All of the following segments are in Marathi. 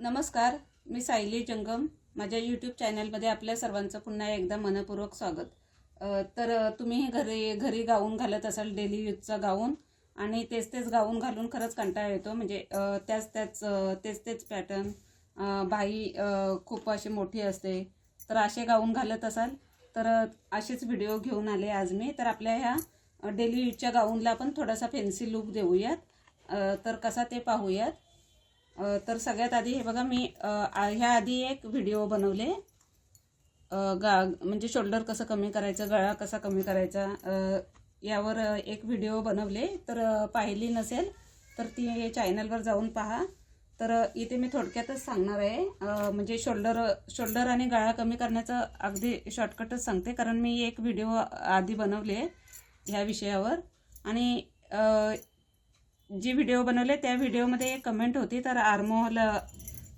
नमस्कार मी सायली जंगम. माझ्या यूट्यूब चॅनलमध्ये आपल्या सर्वांचं पुन्हा एकदा मनपूर्वक स्वागत. तर तुम्ही घरी घरी गाऊन घालत असाल डेली यूजचा गाऊन आणि तेच तेच गाऊन घालून खरंच कंटाळा येतो. म्हणजे त्याच त्याच तेच तेच पॅटर्न बाई खूप अशी मोठी असते. तर असे गाऊन घालत असाल तर असेच व्हिडिओ घेऊन आले आज मी. तर आपल्या ह्या डेली यूजच्या गाऊनला आपण थोडासा फॅन्सी लुक देऊयात. तर कसा ते पाहूयात. तर सगळ्यात आधी हे बघा मी ह्या आधी एक व्हिडिओ बनवले. गा म्हणजे शोल्डर कसं कमी करायचं गळा कसा कमी करायचा यावर एक व्हिडिओ बनवले. तर पाहिली नसेल तर ती चॅनलवर जाऊन पहा. तर इथे मी थोडक्यातच सांगणार आहे. म्हणजे शोल्डर शोल्डर आणि गळा कमी करण्याचं अगदी शॉर्टकटच सांगते कारण मी एक व्हिडिओ आधी बनवले ह्या विषयावर. आणि जी व्हिडिओ बनवले त्या व्हिडिओमध्ये एक कमेंट होती तर आर्मोहल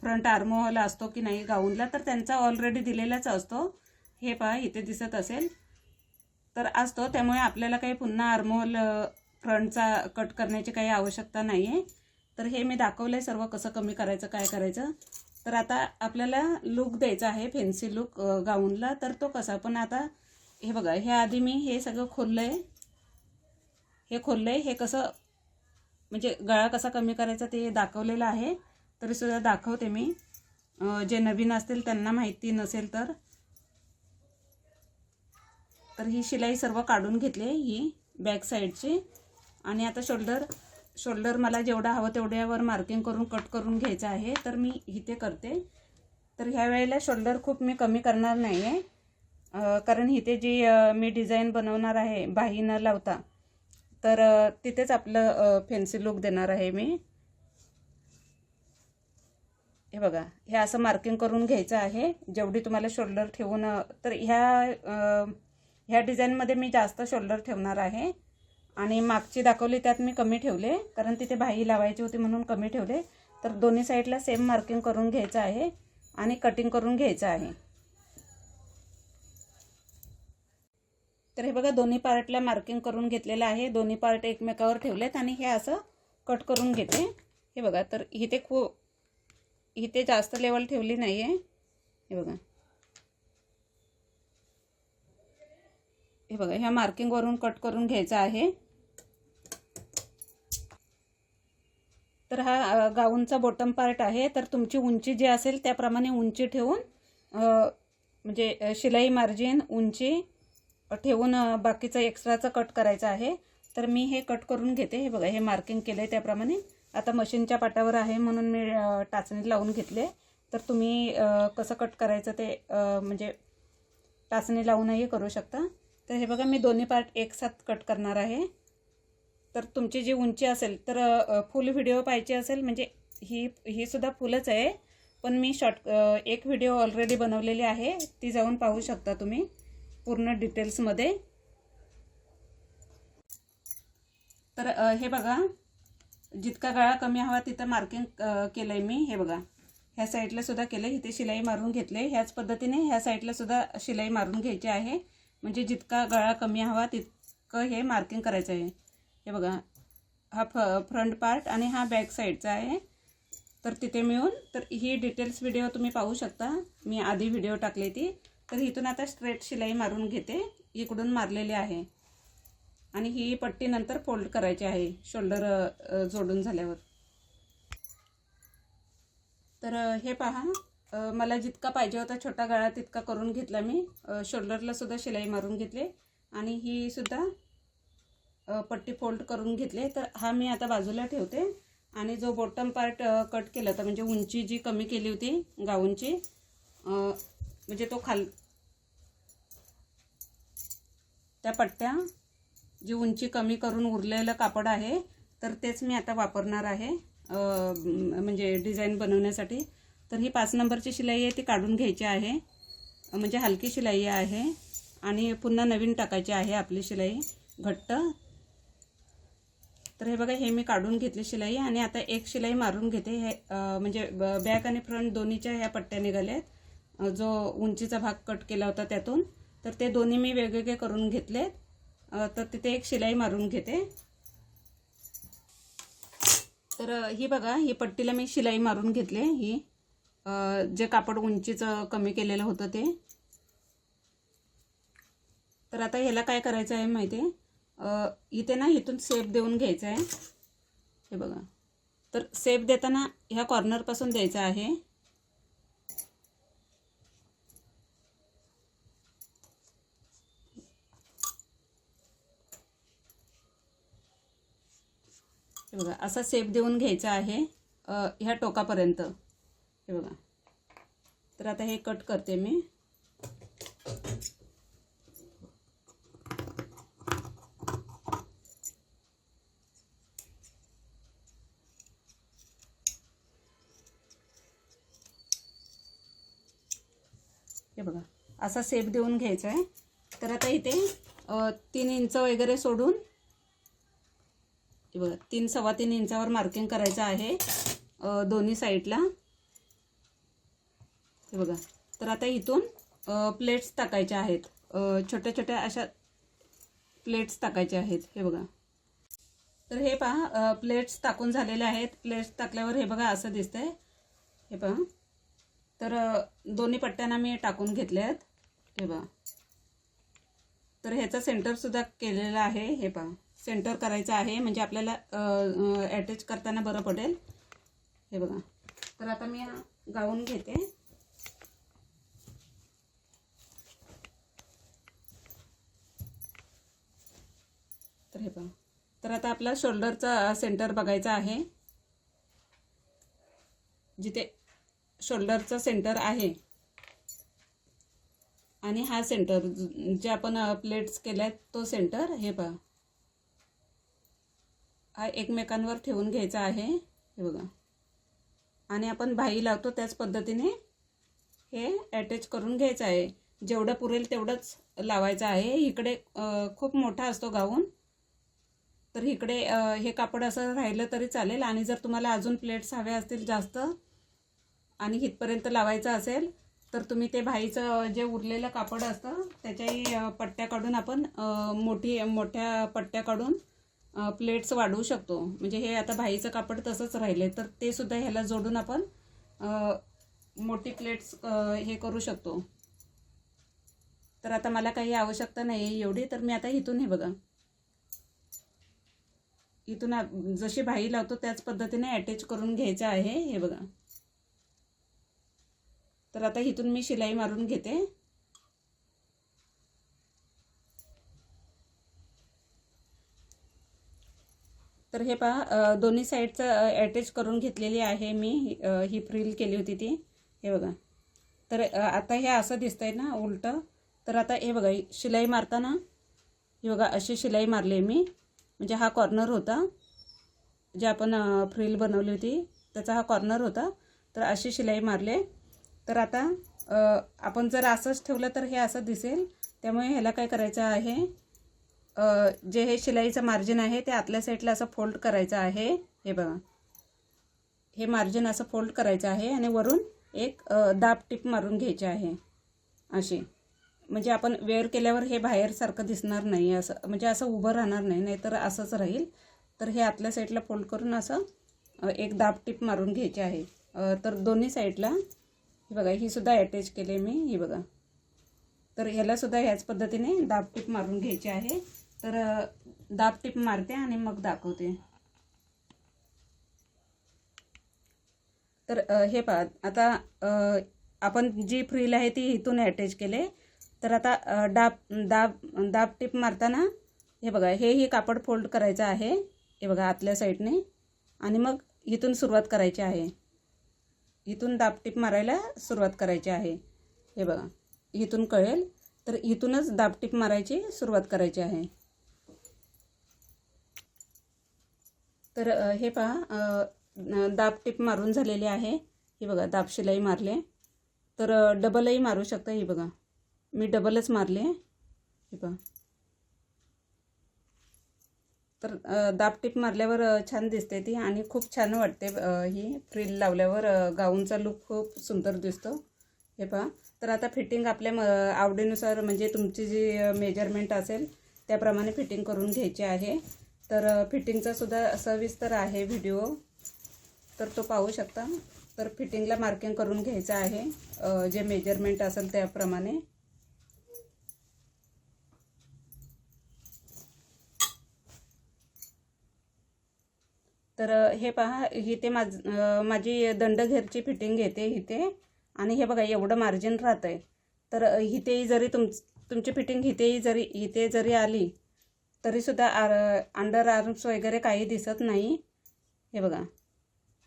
फ्रंट आर्मोहल असतो की नाही गाऊनला तर त्यांचा ऑलरेडी दिलेलाच असतो. हे पहा इथे दिसत असेल. तर असतो त्यामुळे आपल्याला काही पुन्हा आर्मोहल फ्रंटचा कट करण्याची काही आवश्यकता नाही आहे तर हे मी दाखवलं आहे सर्व कसं कमी करायचं काय करायचं. तर आता आपल्याला लुक द्यायचा आहे फॅन्सी लुक गाऊनला. तर तो कसा पण आता हे बघा हे आधी मी हे सगळं खोललं आहे हे खोललं आहे हे कसं म्हणजे गळा कसा कमी करायचा ते दाखवलेलं आहे. तरीसुद्धा दाखवते मी. जे नवीन असतील त्यांना माहिती नसेल तर. तर ही शिलाई सर्व काढून घेतली आहे, ही बॅक साईडची. आणि आता शोल्डर शोल्डर मला जेवढा हवं तेवढ्यावर मार्किंग करून कट करून घ्यायचं आहे. तर मी इथे करते. तर ह्या वेळेला शोल्डर खूप मी कमी करणार नाही आहे कारण इथे जी मी डिझाईन बनवणार आहे बाही न लावता तर तिथेच आपलं फॅन्सी लुक देणार आहे मी. हे बघा हे असं मार्किंग करून घ्यायचं आहे. जेवढी तुम्हाला शोल्डर ठेवून तर ह्या ह्या डिझाईनमध्ये मी जास्त शोल्डर ठेवणार आहे. आणि मागची दाखवली त्यात मी कमी ठेवले कारण तिथे बाही लावायची होती म्हणून कमी ठेवले. तर दोन्ही साईडला सेम मार्किंग करून घ्यायचं आहे आणि कटिंग करून घ्यायचं आहे. तर हे बघा दोन्ही पार्टला मार्किंग करून घेतलेलं आहे. दोन्ही पार्ट एकमेकावर ठेवलेत आणि हे असं कट करून घेते. हे बघा तर इथे खूप इथे जास्त लेवल ठेवली नाही आहे हे बघा. हे बघा ह्या मार्किंगवरून कट करून घ्यायचा आहे. तर हा गाऊनचा बॉटम पार्ट आहे. तर तुमची उंची जी असेल त्याप्रमाणे उंची ठेवून म्हणजे शिलाई मार्जिन उंची ठेवून बाकीचा बाकीचं एक्स्ट्राचं कट करायचं आहे. तर मी हे कट करून घेते. हे बघा हे मार्किंग केलं आहे त्याप्रमाणे. आता मशीनच्या पाटावर आहे म्हणून मी टाचणी लावून घेतले. तर तुम्ही कसं कट करायचं ते म्हणजे टाचणी लावूनही करू शकता. तर हे बघा मी दोन्ही पार्ट एक साथ कट करणार आहे. तर तुमची जी उंची असेल तर फुल व्हिडिओ पाहिजे असेल म्हणजे ही ही सुद्धा फुलच आहे. पण मी शॉर्ट एक व्हिडिओ ऑलरेडी बनवलेली आहे. ती जाऊन पाहू शकता तुम्ही. पूर्ण डिटेल्समध्ये तर हे बघा. जितका गळा कमी हवा तिथं मार्किंग केलं आहे मी. हे बघा. ह्या साईडला सुद्धा केलं इथे शिलाई मारून घेतले ह्याच पद्धतीने ह्या साईडला सुद्धा शिलाई मारून घ्यायची आहे. म्हणजे जितका गळा कमी हवा तितकं हे मार्किंग करायचं आहे. हे बघा. हा फ फ्रंट पार्ट आणि हा बॅक साईडचा आहे. तर तिथे मिळून तर ही डिटेल्स व्हिडिओ तुम्ही पाहू शकता. मी आधी व्हिडिओ टाकली ती. तर इथून आता स्ट्रेट शिलाई मारून घेते. इकडून मारलेली आहे. आणि ही पट्टी नंतर फोल्ड करायची आहे. शोल्डर जोडून झाल्यावर. तर हे पहा. मला जितका पाहिजे होता छोटा गळा तितका करून घेतला मी. शोल्डरला सुद्धा शिलाई मारून घेतली. आणि ही सुद्धा पट्टी फोल्ड करून घेतली. तर हा मी आता बाजूला ठेवते. आणि जो बॉटम पार्ट कट केला होता म्हणजे उंची जी कमी केली होती गाऊनची म्हणजे तो खाल त्या पट्ट्या जी उंची कमी करून उरलेलं कापड आहे तर तेच मी आता वापरणार आहे. म्हणजे डिझाईन बनवण्यासाठी. तर ही पाच नंबरची शिलाई आहे ती काढून घ्यायची आहे. म्हणजे हलकी शिलाई आहे आणि पुन्हा नवीन टाकायची आहे आपली शिलाई घट्ट. तर हे बघा हे मी काढून घेतली शिलाई आणि आता एक शिलाई मारून घेते. हे म्हणजे बॅक आणि फ्रंट दोन्हीच्या ह्या पट्ट्या निघाल्या आहेत जो उंचीचा भाग कट केला होता त्यातून. तर ते दोन्ही मी वेगवेगळे करून घेतलेत. तर तिथे एक शिलाई मारून घेते. तर ही बघा ही पट्टीला मी शिलाई मारून घेतले ही जे कापड उंचीचं कमी केलेलं होतं ते. तर आता ह्याला काय करायचं आहे माहिती आहे? इथे ना इथून सेप देऊन घ्यायचं आहे. हे बघा. तर सेप देताना ह्या कॉर्नरपासून द्यायचा आहे. हे बघा असा सेप देऊन घ्यायचा आहे ह्या टोकापर्यंत. हे बघा. तर आता हे कट करते मी. हे बघा असा सेप देऊन घ्यायचा आहे. तर आता इथे तीन इंच वगैरे सोडून बरं तीन सव्वा तीन इंचावर मार्किंग करायचं आहे दोन्ही साईडला हे बघा. तर आता इथून प्लेट्स टाकायच्या आहेत. छोट्या छोट्या अशा प्लेट्स टाकायच्या आहेत. हे बघा. तर हे पहा प्लेट्स टाकून झालेले आहेत. प्लेट्स टाकल्यावर हे बघा असं दिसतंय. हे पहा. तर दोन्ही पट्ट्यांना मी टाकून घेतले आहेत. हे बघा. तर ह्याचा सेंटरसुद्धा केलेला आहे. हे पहा. सेंटर करायचं आहे म्हणजे आपल्याला अटॅच करताना बरं पडेल. हे बघा. तर आता मी गाऊन घेते. तर हे बघा. तर आता आपला शोल्डरचा सेंटर बघायचा आहे. जिथे शोल्डरचा सेंटर आहे. आणि हा सेंटर जे आपण प्लेट्स केल्या तो सेंटर हे पहा हा एकमेकांवर ठेवून घ्यायचा आहे. हे बघा. आणि आपण भाई लावतो त्याच पद्धतीने हे अटॅच करून घ्यायचं आहे. जेवढं पुरेल तेवढंच लावायचं आहे. इकडे खूप मोठा असतो गाऊन. तर इकडे हे कापड असं राहिलं तरी चालेल. आणि जर तुम्हाला अजून प्लेट्स हव्या असतील जास्त आणि इथपर्यंत लावायचं असेल तर तुम्ही ते भाईचं जे उरलेलं कापड असतं त्याच्याही पट्ट्या काढून आपण मोठी मोठ्या पट्ट्या काढून प्लेट्स वाढवू शकतो. म्हणजे हे आता भाईचं कापड तसंच राहिले तर ते सुद्धा ह्याला जोडून आपण मोठी प्लेट्स हे करू शकतो. तर आता मला काही आवश्यकता नाही आहे एवढी तर मी आता इथून हे बघा. इथून आ- जशी भाई लावतो त्याच पद्धतीने अटॅच करून घ्यायचं आहे हे बघा. तर आता इथून मी शिलाई मारून घेते. तर हे पहा दोन्ही साईडचं अटॅच करून घेतलेली आहे मी. ही फ्रिल केली होती ती. हे बघा. तर आता हे असं दिसतंय ना उलटं. तर आता हे बघा शिलाई मारताना हे बघा अशी शिलाई मारली आहे मी. म्हणजे हा कॉर्नर होता जे आपण फ्रील फ्रिल बनवली होती त्याचा हा कॉर्नर होता. तर अशी शिलाई मारले. तर आता आपण जर असंच ठेवलं तर हे असं दिसेल. त्यामुळे ह्याला काय करायचं आहे जे हे शिलाईचं मार्जिन आहे ते आतल्या साईडला असं फोल्ड करायचं आहे. हे बघा. हे मार्जिन असं फोल्ड करायचं आहे आणि वरून एक दाब टिप मारून घ्यायची आहे. अशी. म्हणजे आपण वेअर केल्यावर हे बाहेरसारखं दिसणार नाही. असं म्हणजे असं उभं राहणार नाही. नाहीतर असंच राहील. तर हे आतल्या साईडला फोल्ड करून असं एक दाब टिप मारून घ्यायची आहे. तर दोन्ही साईडला हे बघा ही सुद्धा अटॅच केली मी. ही बघा. तर ह्याला सुद्धा ह्याच पद्धतीने दाब टिप मारून घ्यायची आहे. तर दाब टिप मारते आणि मग दाखवते. तर हे पहा आता आपण जी फ्रील आहे ती इथून अटॅच केले. तर आता डाब दाब दाब टिप मारताना हे बघा हेही कापड फोल्ड करायचं आहे. हे बघा आतल्या साईडने. आणि मग इथून सुरुवात करायची आहे. इथून दाब टिप मारायला सुरुवात करायची आहे. हे बघा इथून कळेल. तर इथूनच दाब टिप मारायची सुरुवात करायची आहे. तर हे पहा दाब टिप मारून झालेली आहे. हे बघा दाब शिलाई मारले तर डबलही मारू शकता ही बघा. मी डबलच मारले हे पहा. तर दाब टिप मारल्यावर छान दिसते ती आणि खूप छान वाटते ही फ्रिल लावल्यावर गाऊनचा लुक खूप सुंदर दिसतो. हे पहा. तर आता फिटिंग आपल्या म आवडीनुसार म्हणजे तुमची जी मेजरमेंट असेल त्याप्रमाणे फिटिंग करून घ्यायची आहे. तर फिटिंगचा सुद्धा सविस्तर आहे व्हिडिओ. तर तो पाहू शकता. तर फिटिंगला मार्किंग करून घ्यायचं आहे जे मेजरमेंट असेल त्याप्रमाणे. तर हे पहा इथे माझ माझी दंडघेरची फिटिंग घेते इथे. आणि हे बघा एवढं मार्जिन राहतं आहे तर इथेही जरी तुम तुमची फिटिंग इथेही जरी इथे जरी आली तरीसुद्धा आर अंडर आर्म्स वगैरे काही दिसत नाही. हे बघा.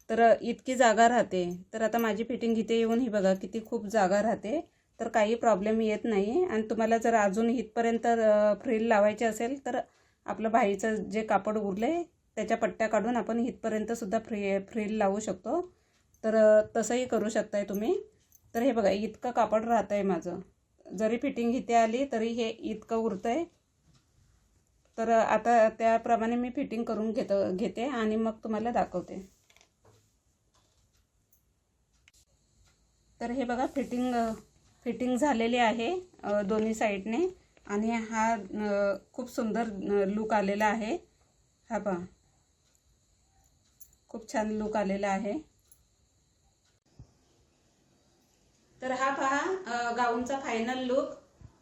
तर इतकी जागा राहते. तर आता माझी फिटिंग इथे येऊन ही बघा किती खूप जागा राहते. तर काही प्रॉब्लेम येत नाही. आणि तुम्हाला जर अजून इथपर्यंत फ्रिल लावायचे असेल तर आपलं बाईचं जे कापड उरले त्याच्या पट्ट्या काढून आपण इथपर्यंतसुद्धा फ्री फ्रिल लावू शकतो. तर तसंही करू शकताय तुम्ही. तर हे बघा इतकं कापड राहतं आहे माझं. जरी फिटिंग इथे आली तरी हे इतकं उरतं आहे तर आता त्याप्रमाणे मी फिटिंग करून घेतो घेते आणि मग तुम्हाला दाखवते. तर हे बघा फिटिंग फिटिंग झालेली आहे दोन्ही साईडने. आणि हा खूप सुंदर लुक आलेला आहे. हा पहा. खूप छान लुक आलेला आहे. तर हा पहा गाऊनचा फायनल लुक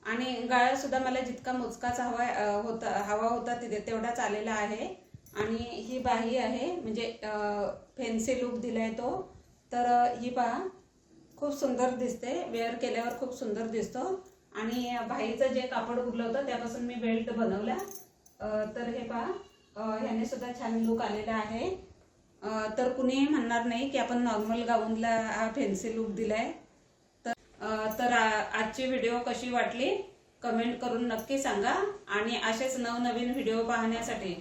आणि गळा सुद्धा मला जितका मोजकाच हवा होता हवा होता तिथे तेवढाच आलेला आहे. आणि ही बाही आहे म्हणजे फॅन्सी लुक दिलाय तो. तर ही पहा खूप सुंदर दिसते. वेअर केल्यावर खूप सुंदर दिसतो. आणि बाईचं जे कापड उरलं होतं त्यापासून मी बेल्ट बनवला तर हे पहा ह्याने सुद्धा छान लुक आलेला आहे. तर कुणीही म्हणणार नाही की आपण नॉर्मल गाऊनला हा फॅन्सी लुक दिलाय. तर आजची व्हिडिओ कशी वाटली? कमेंट करून नक्की सांगा. आणि असेच नवनवीन व्हिडिओ पाहण्यासाठी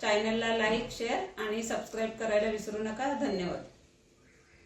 चॅनलला लाईक शेअर आणि सबस्क्राईब करायला विसरू नका. धन्यवाद.